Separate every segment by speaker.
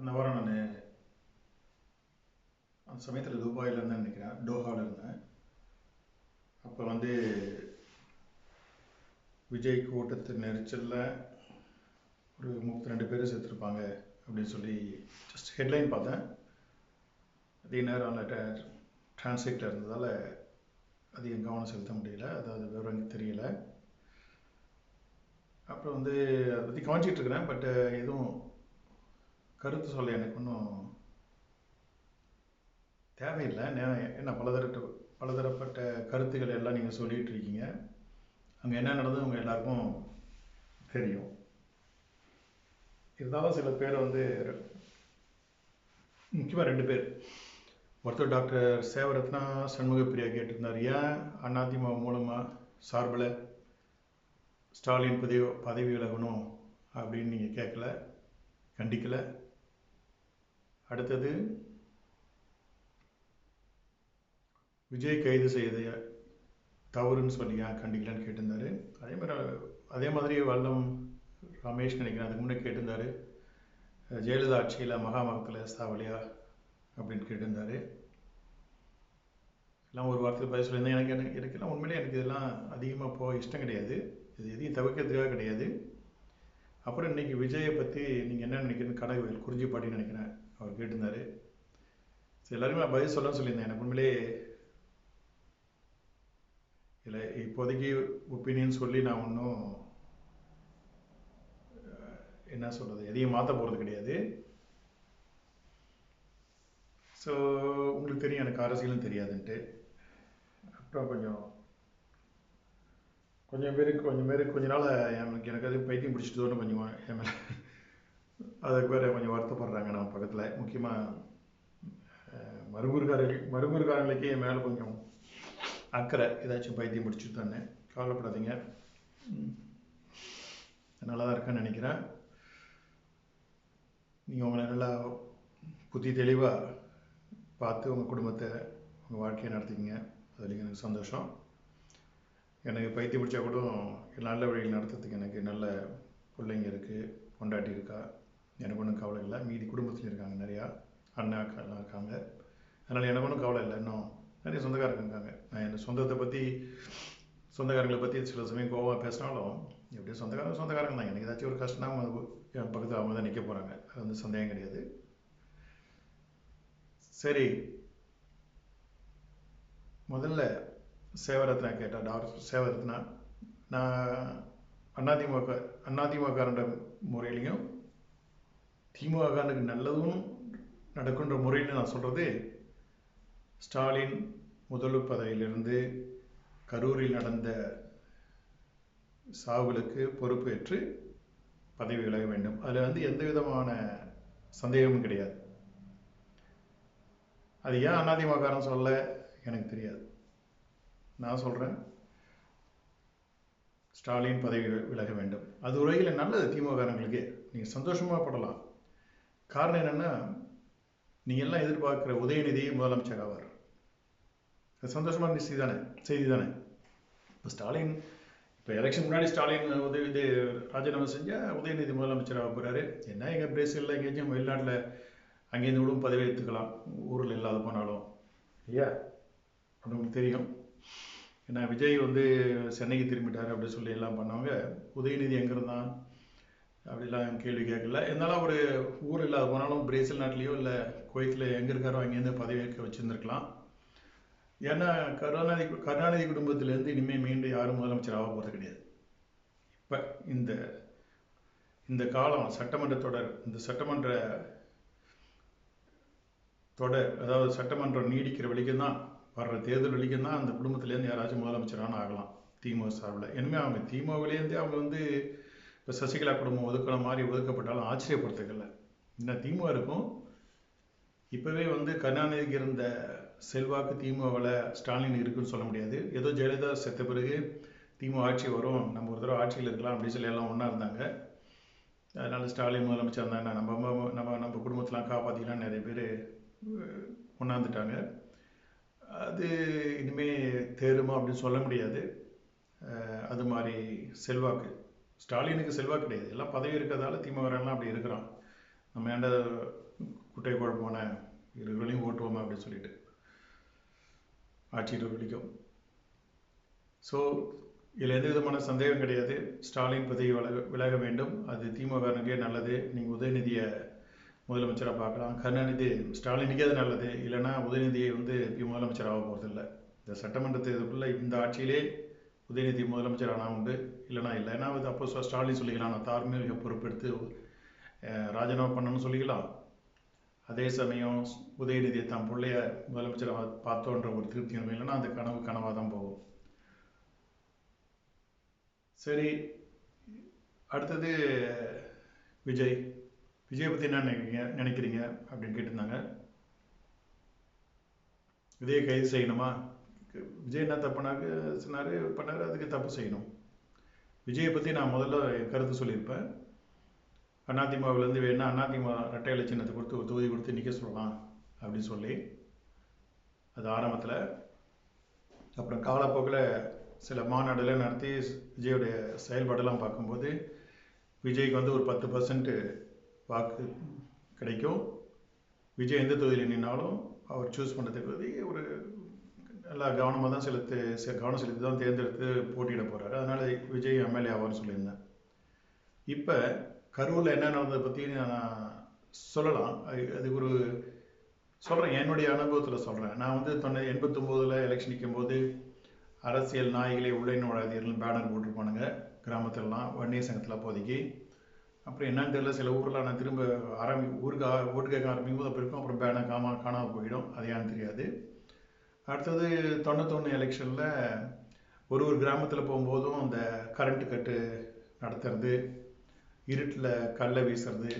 Speaker 1: அந்த வாரம் நான் அந்த சமயத்தில் துபாயில் இருந்தேன் நினைக்கிறேன். டோஹாவில் இருந்தேன். அப்போ வந்து விஜய் கூட்டத்து நெரிச்சலில் ஒரு முப்பத்தி ரெண்டு பேர் சேர்த்துருப்பாங்க அப்படின்னு சொல்லி ஜஸ்ட் ஹெட்லைன் பார்த்தேன். அதே நேரம் அதில் டிரான்ஸ்லேட்டில் இருந்ததால் அதிகம் கவனம் செலுத்த முடியல. அதாவது விவரம் தெரியல. அப்புறம் வந்து அதை பற்றி கவனிச்சிட்டு இருக்கிறேன். பட் எதுவும் கருத்து சொல்ல எனக்கு ஒன்றும் தேவையில்லை. நான் என்ன பலதரட்டு பலதரப்பட்ட கருத்துக்கள் எல்லாம் நீங்கள் சொல்லிகிட்டு இருக்கீங்க. அங்கே என்ன நடந்தது உங்கள் எல்லாருக்கும் தெரியும். இருந்தாலும் சில பேர் வந்து முக்கியமாக ரெண்டு பேர். ஒருத்தர் டாக்டர் சேவரத்னா சண்முகப்பிரியா கேட்டிருந்தார். ஏன் அதிமுக மூலமாக சார்பில் ஸ்டாலின் பதவி பதவி விலகணும் அப்படின்னு நீங்கள் கேட்கல? கண்டிக்கலை? அடுத்தது விஜய் கைது செய்த தவறுன்னு சொன்னீங்க கண்டிக்கலான்னு கேட்டிருந்தாரு. அதே மாதிரி அதே மாதிரி வல்லம் ரமேஷ் நினைக்கிறேன் அதுக்கு முன்னே கேட்டிருந்தாரு. ஜெயலலிதா ஆட்சியில் மகாமகத்தில் ஸ்தாவலியா அப்படின்னு கேட்டிருந்தாரு. எல்லாம் ஒரு வாரத்தில் பதில் சொல்லியிருந்தேன். எனக்கு எனக்கு எனக்கெல்லாம் உண்மையிலே எனக்கு இதெல்லாம் அதிகமாக போக இஷ்டம் கிடையாது. இது எதையும் தவிர்க்கிறதுக்காக கிடையாது. அப்புறம் இன்னைக்கு விஜயை பற்றி நீங்கள் என்ன நினைக்கிறீங்கன்னு கடவுள் குறிஞ்சி பாட்டின்னு நினைக்கிறேன். அவர் கேட்டிருந்தாரு. சரி எல்லாருமே நான் பதில் சொல்ல சொல்லியிருந்தேன். எனக்கு உண்மையிலே இல்லை இப்போதைக்கு ஒப்பீனியன் சொல்லி நான் ஒன்றும் என்ன சொல்கிறது எதையும் மாற்ற போகிறது கிடையாது. ஸோ உங்களுக்கு தெரியும் எனக்கு அரசியலும் தெரியாதுன்ட்டு. அப்புறம் கொஞ்சம் கொஞ்சம் பேருக்கு கொஞ்சம் பேருக்கு கொஞ்ச நாள் எனக்கு எனக்கு அது பைத்தியம் பிடிச்சிட்டோன்னு கொஞ்சம் என் மேலே அதுக்கு வேறு கொஞ்சம் வருத்தப்படுறாங்க நம்ம பக்கத்தில். முக்கியமாக மருமூர்காரர்கள் மருங்கூர்காரங்களுக்கே என் மேலே கொஞ்சம் அக்கறை. ஏதாச்சும் பைத்தியம் பிடிச்சிட்டு தானே கவலைப்படாதீங்க. நல்லா தான் இருக்கேன்னு நினைக்கிறேன். நீங்கள் உங்களை நல்லா புத்தி தெளிவாக பார்த்து உங்கள் குடும்பத்தை உங்கள் வாழ்க்கையை நடத்திக்கிங்க. அதில் எனக்கு சந்தோஷம். எனக்கு பைத்தியம் பிடிச்சா கூட நல்ல வழியில் நடத்துறதுக்கு எனக்கு நல்ல பிள்ளைங்க இருக்குது பொண்டாட்டி இருக்கா. எனக்கு ஒன்றும் கவலை இல்லை. மீதி குடும்பத்தில் இருக்காங்க நிறையா. அண்ணா அக்கா எல்லாம் இருக்காங்க. அதனால் எனக்கு ஒன்றும் கவலை இல்லை. இன்னும் நிறைய சொந்தக்காரங்க இருக்காங்க. நான் என் சொந்தத்தை பற்றி சொந்தக்காரங்களை பற்றி சில சமயம் கோவா பேசினாலும் எப்படியும் சொந்தக்காரங்க சொந்தக்காரங்க தான். எனக்கு ஏதாச்சும் ஒரு கஷ்டம்னா அவங்க என் பக்கத்தில் அவங்க தான் நிற்க போகிறாங்க அது வந்து சந்தேகம் கிடையாது. சரி. முதல்ல சேவரத்னா கேட்டால் டாக்டர் சேவரத்னா நான் அதிமுக அதிமுகன்ற முறையிலையும் திமுகனுக்கு நல்லதும் நடக்குன்ற முறைன்னு நான் சொல்கிறது ஸ்டாலின் முதல்வர் பதவியிலிருந்து கரூரில் நடந்த சாவுகளுக்கு பொறுப்பேற்று பதவி விலக வேண்டும். அதில் வந்து எந்த விதமான சந்தேகமும் கிடையாது. அது ஏன் அதிமுககாரன் சொல்ல எனக்கு தெரியாது. நான் சொல்கிறேன் ஸ்டாலின் பதவி விலக வேண்டும். அது உரையில் நல்லது திமுககாரங்களுக்கு நீங்கள் சந்தோஷமாக படலாம். காரணம் என்னென்னா நீங்கள் எல்லாம் எதிர்பார்க்குற உதயநிதி முதலமைச்சர் ஆவார். அது சந்தோஷமான செய்தி தானே? செய்தி தானே? இப்போ ஸ்டாலின் இப்போ எலெக்ஷன் முன்னாடி ஸ்டாலின் உதவி இது ராஜினாமா செஞ்சால் உதயநிதி முதலமைச்சராக போகிறாரு என்ன எங்கள் பிரேசிலில் எங்கேயாச்சும் வெளிநாட்டில் அங்கேருந்து விடும் பதவி எடுத்துக்கலாம் ஊரில் இல்லாத போனாலும். ஐயா அது உங்களுக்கு தெரியும். ஏன்னா விஜய் வந்து சென்னைக்கு திரும்பிட்டார் அப்படின்னு சொல்லி எல்லாம் பண்ணவங்க உதயநிதி எங்கே இருந்தான்? அப்படிலாம் கேள்வி கேட்கல. இருந்தாலும் ஒரு ஊர் இல்லாத போனாலும் பிரேசில் நாட்டிலையோ இல்லை குவைத்தில் எங்கே இருக்காரோ அங்கேருந்து பதவியேற்க வச்சுருந்துருக்கலாம். ஏன்னா கருணாநிதி கருணாநிதி குடும்பத்திலேருந்து இனிமேல் மீண்டும் யாரும் முதலமைச்சர் ஆக போகிறது கிடையாது. இப்போ இந்த இந்த காலம் சட்டமன்ற தொடர் இந்த சட்டமன்ற தொடர் அதாவது சட்டமன்றம் நீடிக்கிற வரைக்கும் தான் வர்ற தேர்தல் வரைக்கும் தான் அந்த குடும்பத்திலேருந்து யாராச்சும் முதலமைச்சரான ஆகலாம் திமுக சார்பில். இனிமேல் அவங்க திமுகவிலேருந்தே அவங்க வந்து இப்போ சசிகலா குடும்பம் ஒதுக்கிற மாதிரி ஒதுக்கப்பட்டாலும் ஆச்சரியப்படுத்துக்கல. இன்னும் திமுக இருக்கும். இப்போவே வந்து கருணாநிதிக்கு இருந்த செல்வாக்கு திமுகவில் ஸ்டாலின் இருக்குன்னு சொல்ல முடியாது. ஏதோ ஜெயலலிதா செத்த பிறகு திமுக ஆட்சி வரும். நம்ம ஒரு தடவை ஆட்சியில் இருக்கலாம் அப்படின்னு சொல்லி எல்லாம் ஒன்றா இருந்தாங்க. அதனால் ஸ்டாலின் முதலமைச்சர் இருந்தாங்க நம்ம நம்ம நம்ம குடும்பத்தெலாம் காப்பாற்றிக்கலாம் நிறைய பேர் கொண்டாந்துட்டாங்க அது இனிமேல் தேருமா அப்படின்னு சொல்ல முடியாது. அது மாதிரி செல்வாக்கு. ஸ்டாலினுக்கு செல்வாக்கு கிடையாது. எல்லாம் பதவி இருக்கிறதால திமுகலாம் அப்படி இருக்கிறான். நம்ம ஏண்ட குட்டை குழப்பமான இருவர்களையும் ஓட்டுவோமா அப்படின்னு சொல்லிட்டு. ஆட்சியில் பிடிக்கும். ஸோ இதில் எந்த விதமான சந்தேகம் கிடையாது. ஸ்டாலின் பதவி விலக விலக வேண்டும். அது திமுகனுக்கே நல்லது. நீங்கள் உதயநிதியை முதலமைச்சராக பார்க்கலாம். கருணாநிதி ஸ்டாலினுக்கே அது நல்லது. இல்லைன்னா உதயநிதியை வந்து இப்போ முதலமைச்சராக போகிறதில்ல இந்த சட்டமன்ற தேர்தலுக்குள்ளே இந்த ஆட்சியிலே உதயநிதி முதலமைச்சர் ஆனால் உண்டு இல்லைனா இல்லை. ஏன்னா அது அப்போ ஸ்டாலின் சொல்லிக்கலாம் நான் தார்மீக பொறுப்பெடுத்து ராஜினாமா பண்ணணும்னு சொல்லிக்கலாம். அதே சமயம் உதயநிதியை தான் பிள்ளைய முதலமைச்சரை பார்த்தோன்ற ஒரு திருப்தி இல்லைன்னா அந்த கனவு கனவாக தான் போகும். சரி. அடுத்தது விஜய். விஜய் பற்றி என்ன நினைக்கிறீங்க? நினைக்கிறீங்க? அப்படின்னு கேட்டிருந்தாங்க. விஜய் கைது செய்யணுமா? விஜய் என்ன தப்புனாக்க சொன்னார் பண்ணார் அதுக்கு தப்பு செய்யணும். விஜயை பற்றி நான் முதல்ல என் கருத்து சொல்லியிருப்பேன். அதிமுகவிலேருந்து வேணா அதிமுக ரெட்டை இலை சின்னத்தை கொடுத்து ஒரு தொகுதி கொடுத்து நிற்க சொல்லலாம் அப்படின்னு சொல்லி அது ஆரம்பத்தில். அப்புறம் காலப்போக்கில் சில மாநாடுலாம் நடத்தி விஜயோடைய செயல்பாடெல்லாம் பார்க்கும்போது விஜய்க்கு வந்து ஒரு பத்து பர்சன்ட் வாக்கு கிடைக்கும். விஜய் எந்த தொகுதியில் நின்னாலும் அவர் சூஸ் பண்ணுறதுக்கு ஒரு நல்லா கவனமாக தான் செலுத்து கவனம் செலுத்தி தான் தேர்ந்தெடுத்து போட்டியிட போகிறாரு அதனால் விஜய் எம்எல்ஏ ஆவார்னு சொல்லியிருந்தேன். இப்போ கரூரில் என்ன நடந்ததை பற்றி நான் சொல்லலாம். அது ஒரு சொல்கிறேன் என்னுடைய அனுபவத்தில் சொல்கிறேன் நான் வந்து தொண்ணூ எண்பத்தொம்போதில் எலெக்ஷன் நிற்கும் போது அரசியல் நாய்களை உள்ளே நுழையாதீர்கள் பேனர் போட்டிருப்பானுங்க கிராமத்திலலாம் வன்னியர் சங்கத்தில் அப்போதைக்கு. அப்புறம் என்னன்னு தெரியல சில ஊரில் நான் திரும்ப ஆரம்பி ஊருக்கு ஓட்டு கேட்க ஆரம்பிக்கும் போது அப்போ இருக்கும். அப்புறம் பேனர் காமா காணாமல் போயிடும். அது ஏன்னு தெரியாது. அடுத்தது தொண்ணூத்தொன்று எலெக்ஷனில் ஒரு ஒரு கிராமத்தில் போகும்போதும் அந்த கரண்ட் கட்டு நடத்துறது இருட்டில் கல்லை வீசுறது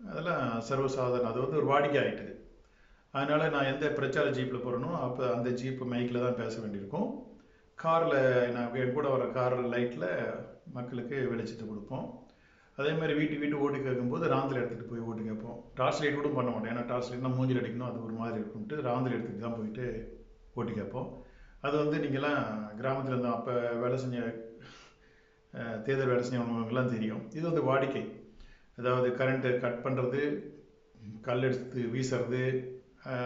Speaker 1: அதெல்லாம் சர்வசாதாரணம் அது வந்து ஒரு வாடிக்கை ஆகிட்டுது அதனால் நான் எந்த பிரச்சார ஜீப்பில் போகிறேனோ அப்போ அந்த ஜீப்பு மைக்கில் தான் பேச வேண்டியிருக்கும். காரில் நான் என் கூட வர கார் லைட்டில் மக்களுக்கு வெளிச்சத்தை கொடுப்போம். அதே மாதிரி வீட்டு வீட்டு ஓட்டு கேட்கும்போது ராந்தில் எடுத்துகிட்டு போய் ஓட்டு கேட்போம். டார்ச் லைட் கூட பண்ண மாட்டோம். ஏன்னா டார்ச் லைட்னா மூஞ்சில் அடிக்கணும் அது ஒரு மாதிரி இருக்கும்ட்டு ராந்தில் எடுத்துகிட்டு தான் போயிட்டு போட்டி கேட்போம். அது வந்து நீங்கள்லாம் கிராமத்தில் இருந்தோம் அப்போ வேலை செஞ்ச தேர்தல் வேலை செஞ்சவங்களுக்குலாம் தெரியும். இது வந்து வாடிக்கை. அதாவது கரண்ட்டு கட் பண்ணுறது கல் எடுத்து வீசுறது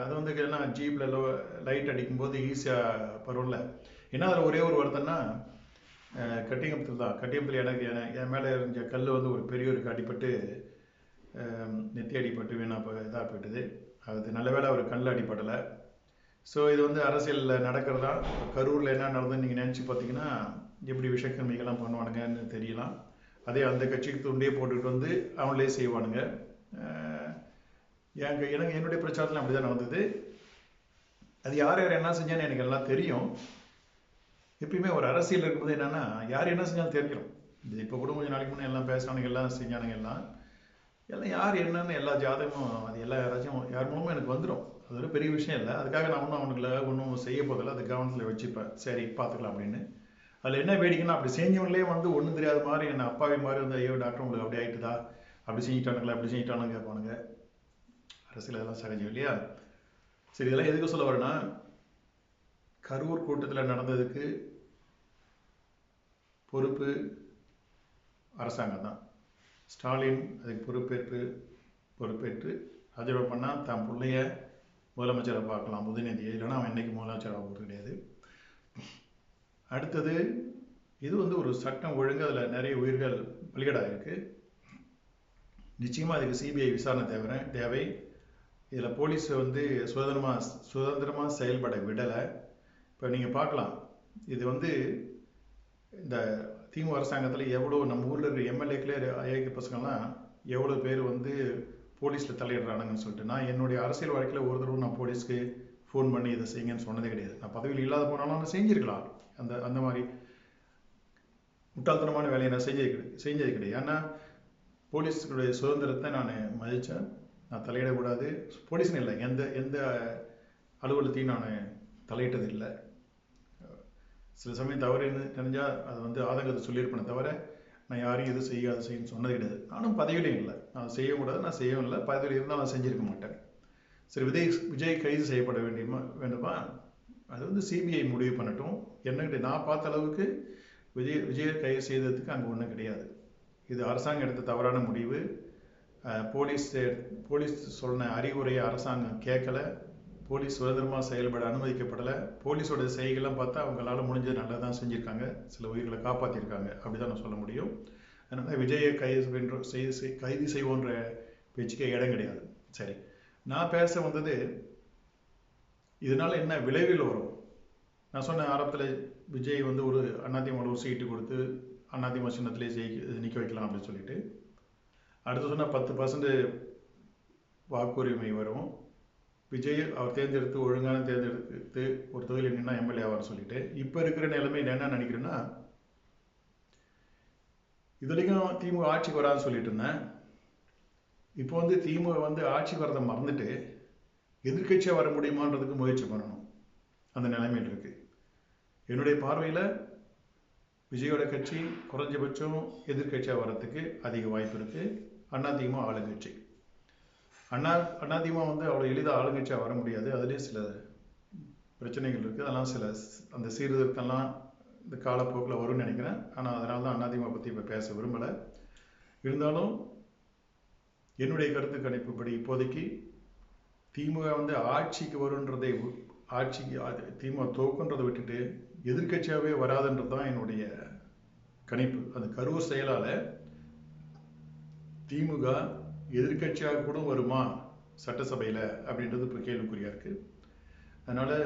Speaker 1: அது வந்து என்ன ஜீப்பில் லைட் அடிக்கும்போது ஈஸியாக பரவல ஏன்னா அதில் ஒரே ஒரு வருத்தம்னா கட்டியம்பத்தில் தான். கட்டியம்பத்தில் எனக்கு என் மேலே இருந்த கல் வந்து ஒரு பெரியவருக்கு அடிப்பட்டு நெத்தி அடிப்பட்டு வீணாக இதாக போயிட்டுது. அது நல்ல வேலை அவர் கல் அடிப்படலை ஸோ இது வந்து அரசியலில் நடக்கிறதா? கரூரில் என்ன நடந்ததுன்னு நீங்கள் நினச்சி பார்த்தீங்கன்னா எப்படி விஷக்கிரமிகள்லாம் பண்ணுவானுங்கன்னு தெரியலாம். அதே அந்த கட்சிக்கு துண்டே போட்டுக்கிட்டு வந்து அவங்களே செய்வானுங்க. எனக்கு எனக்கு என்னுடைய பிரச்சாரத்தில் அப்படி தான் நடந்தது. அது யார் யார் என்ன செஞ்சான்னு எனக்கு எல்லாம் தெரியும். எப்பயுமே ஒரு அரசியல் இருக்கும்போது என்னென்னா யார் என்ன செஞ்சாலும் தெரிஞ்சிடும் இது இப்போ கூட கொஞ்சம் நாளைக்கு முன்னே எல்லாம் பேசினானுங்க எல்லாம் செஞ்சானுங்க எல்லாம். எல்லாம் யார் என்னன்னு எல்லா ஜாதகமும் அது எல்லா யாராச்சும் யார் மூலமும் எனக்கு வந்துடும் அது ஒரு பெரிய விஷயம் இல்லை. அதுக்காக நான் ஒன்றும் அவனுக்குள்ள ஒன்றும் செய்ய போதில்லை அது கவனத்தில் வச்சுப்பேன். சரி பார்த்துக்கலாம் அப்படின்னு. அதில் என்ன வேடிக்கைன்னா அப்படி செஞ்சவங்களே வந்து ஒன்றும் தெரியாத மாதிரி என்ன அப்பாவி மாதிரி வந்து ஐயோ டாக்டர் உங்களுக்கு அப்படி ஆகிட்டுதா அப்படி செஞ்சிட்டானுங்களா அப்படி செஞ்சிட்டானுங்க கேட்பானுங்க அரசியல் இதெல்லாம் சகஜம் இல்லையா? சரி இதெல்லாம் எதுக்கு சொல்ல வரேன்னா கரூர் கூட்டத்தில் நடந்ததுக்கு பொறுப்பு அரசாங்கம் தான். ஸ்டாலின் அதுக்கு பொறுப்பேற்று பொறுப்பேற்று ராஜினாமா பண்ணால் தான் பிள்ளைய முதலமைச்சரை பார்க்கலாம் உதயநிதியை இல்லைன்னா அவன் என்னைக்கு முதலமைச்சராக போகிறது கிடையாது. அடுத்தது இது வந்து ஒரு சட்டம் ஒழுங்கு அதில் நிறைய உயிர்கள் பலிகடாக இருக்குது நிச்சயமாக அதுக்கு சிபிஐ விசாரணை தேவை தேவை. இதில் போலீஸ் வந்து சுதந்திரமாக சுதந்திரமாக செயல்பட விடலை. இப்போ நீங்கள் பார்க்கலாம் இது வந்து இந்த திமுக அரசாங்கத்தில் எவ்வளோ நம்ம ஊரில் இருக்கிற எம்எல்ஏக்களே ஐஏகே பசங்கள்லாம் எவ்வளோ பேர் வந்து போலீஸில் தலையிடுறானுங்கன்னு சொல்லிட்டு. நான் என்னுடைய அரசியல் வாழ்க்கையில் ஒரு தடவை நான் போலீஸ்க்கு ஃபோன் பண்ணி இதை செய்யுங்கன்னு சொன்னதே கிடையாது. நான் பதவியில் இல்லாத போனாலும் நான் செஞ்சுருக்கலாம். அந்த அந்த மாதிரி முட்டாள்தனமான வேலையை நான் செஞ்சது செஞ்சது கிடையாது. ஏன்னா போலீஸுடைய சுதந்திரத்தை நான் மதித்தேன் நான் தலையிடக்கூடாது. போலீஸ்னு இல்லை எந்த எந்த அலுவலகத்தையும் நான் தலையிட்டது இல்லை சில சமயம் தவறு தெரிஞ்சால் அது வந்து ஆதங்கத்தை சொல்லியிருப்பேனே தவிர நான் யாரையும் எதுவும் செய்யாது அதை செய்யணும்னு சொன்னது கிடையாது. நானும் பதவியிலையும் இல்லை. நான் செய்யக்கூடாது நான் செய்யவும் இல்லை பதவியில் இருந்தால் நான் செஞ்சிருக்க மாட்டேன். சரி விஜய் விஜய் கைது செய்யப்பட வேண்டியமா வேண்டுமா? அது வந்து சிபிஐ முடிவு பண்ணட்டும். என்னகிட்ட நான் பார்த்த அளவுக்கு விஜய் விஜயை கைது செய்ததுக்கு அங்கே ஒன்றும் கிடையாது. இது அரசாங்கம் எடுத்த தவறான முடிவு. போலீஸ் போலீஸ் சொன்ன அறிவுரையை அரசாங்கம் கேட்கல. போலீஸ் சுதந்திரமாக செயல்பட அனுமதிக்கப்படலை. போலீஸோட செய்கைலாம் பார்த்தா அவங்களால முடிஞ்சது நல்லா தான் செஞ்சுருக்காங்க. சில உயிர்களை காப்பாற்றிருக்காங்க அப்படி தான் நான் சொல்ல முடியும். அதனால் விஜயை கைது செய்து செய்- கைது செய்வோன்ற பேச்சுக்கே இடம் கிடையாது. சரி. நான் பேச வந்தது இதனால் என்ன விளைவில் வரும்? நான் சொன்ன ஆரம்பத்தில் விஜய் வந்து ஒரு அண்ணாதிமுக ஒரு சீட்டு கொடுத்து அண்ணாதிமுக சின்னத்திலே ஜெயிக்க நிற்க வைக்கலாம் அப்படின்னு சொல்லிட்டு அடுத்து சொன்னால் பத்து பர்சன்ட் வாக்குரிமை வரும். விஜய் அவர் தேர்ந்தெடுத்து ஒழுங்கான தேர்ந்தெடுத்து ஒரு தொகுதியில் நின்னா எம்எல்ஏ ஆவார்னு சொல்லிட்டு இப்போ இருக்கிற நிலைமை நான் என்ன நினைக்கிறேன்னா இது வரைக்கும் திமுக ஆட்சிக்கு வராதுன்னு சொல்லிட்டு இருந்தேன். இப்போ வந்து திமுக வந்து ஆட்சிக்கு வரதை மறந்துட்டு எதிர்க்கட்சியாக வர முடியுமான்றதுக்கு முயற்சி பண்ணணும். அந்த நிலைமையில் இருக்கு. என்னுடைய பார்வையில் விஜயோட கட்சி குறைஞ்சபட்சம் எதிர்க்கட்சியாக வர்றதுக்கு அதிக வாய்ப்பு இருக்கு. அதிமுக ஆளுங்கட்சி. அண்ணா அதிமுக வந்து அவ்வளோ எளிதாக ஆளுங்கட்சியாக வர முடியாது. அதுலேயும் சில பிரச்சனைகள் இருக்குது அதெல்லாம் சில அந்த சீர்திருத்தம்லாம் இந்த காலப்போக்கில் வரும்னு நினைக்கிறேன். ஆனால் அதனால தான் அதிமுக பற்றி இப்போ பேச விரும்பலை. இருந்தாலும் என்னுடைய கருத்து கணிப்புப்படி இப்போதைக்கு திமுக வந்து ஆட்சிக்கு வருன்றதை ஆட்சிக்கு திமுக தோக்குன்றதை விட்டுட்டு எதிர்க்கட்சியாகவே வராதுன்றது தான் என்னுடைய கணிப்பு. அந்த கரூர் செயலால் திமுக எதிர்க்கட்சியாக கூட வருமா சட்டசபையில் அப்படின்றது இப்போ கேள்விக்குறியாக இருக்குது அதனால்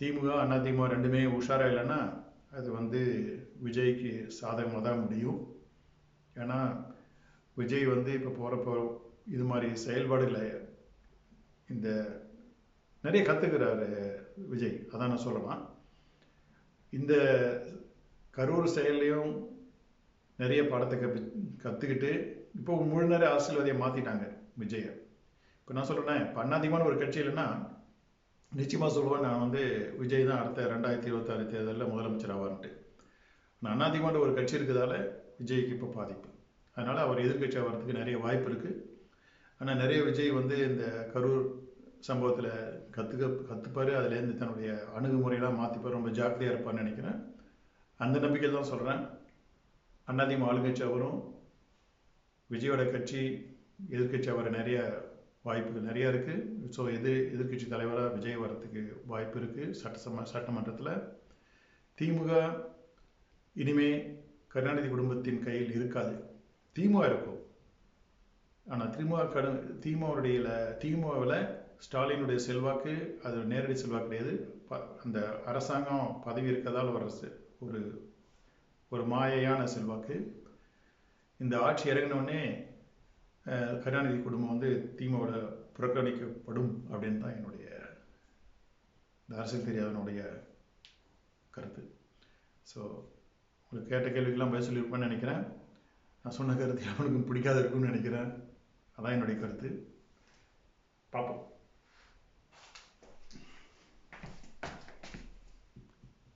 Speaker 1: திமுக அதிமுக ரெண்டுமே உஷாராக இல்லைன்னா அது வந்து விஜய்க்கு சாதகமாக தான் முடியும். ஏன்னா விஜய் வந்து இப்போ போகிறப்போ இது மாதிரி செயல்பாடுகளை இந்த நிறைய கற்றுக்கிறாரு விஜய். அதான் நான் சொல்லலாம் இந்த கரூர் செயல்லையும் நிறைய பாடத்தை கற்று கற்றுக்கிட்டு இப்போ முழு நேர அரசியல்வாதியை மாற்றிட்டாங்க விஜயை. இப்போ நான் சொல்கிறேன் இப்போ அண்ணாதிமான ஒரு கட்சி இல்லைன்னா நிச்சயமாக சொல்லுவேன் நான் வந்து விஜய் தான் அடுத்த ரெண்டாயிரத்தி இருபத்தாறு தேர்தலில் முதலமைச்சர் ஆவார்ன்ட்டு. நான் அதிகமான ஒரு கட்சி இருக்கிறதால விஜய்க்கு இப்போ பாதிப்பு. அதனால் அவர் எதிர்கட்சி ஆகிறதுக்கு நிறைய வாய்ப்பு இருக்குது ஆனால் நிறைய விஜய் வந்து இந்த கரூர் சம்பவத்தில் கற்றுக்க கற்றுப்பார் அதுலேருந்து தன்னுடைய அணுகுமுறையெல்லாம் மாற்றிப்பார் ரொம்ப ஜாக்கிரதையாக இருப்பார்னு நினைக்கிறேன். அந்த நம்பிக்கை தான் சொல்கிறேன் அதிமுக ஆளுங்கட்சி அவரும் விஜயோட கட்சி எதிர்க்கட்சி அவரை நிறைய வாய்ப்புகள் நிறைய இருக்குது ஸோ எதிர் எதிர்க்கட்சி தலைவராக விஜய் வரத்துக்கு வாய்ப்பு இருக்குது சட்டசம சட்டமன்றத்தில் திமுக இனிமே கருணாநிதி குடும்பத்தின் கையில் இருக்காது. திமுக இருக்கும். ஆனால் திமுக கடு திமுகவுடைய திமுகவில் ஸ்டாலினுடைய செல்வாக்கு அது நேரடி செல்வாக்கு கிடையாது. ப- அந்த அரசாங்கம் பதவி இருக்கதால் வர ஒரு ஒரு மாயையான செல்வாக்கு. இந்த ஆட்சி இறங்கினோடனே கருணாநிதி குடும்பம் வந்து திமுகவோட புறக்கணிக்கப்படும் அப்படின்னு தான் என்னுடைய இந்த அரசியல் தெரியாதனுடைய கருத்து. ஸோ உங்களுக்கு கேட்ட கேள்விக்கெல்லாம் பதில் சொல்லியிருப்பேன்னு நினைக்கிறேன். நான் சொன்ன கருத்து அவனுக்கும் பிடிக்காத இருக்கும்னு நினைக்கிறேன். அதான் என்னுடைய கருத்து. பார்ப்போம்.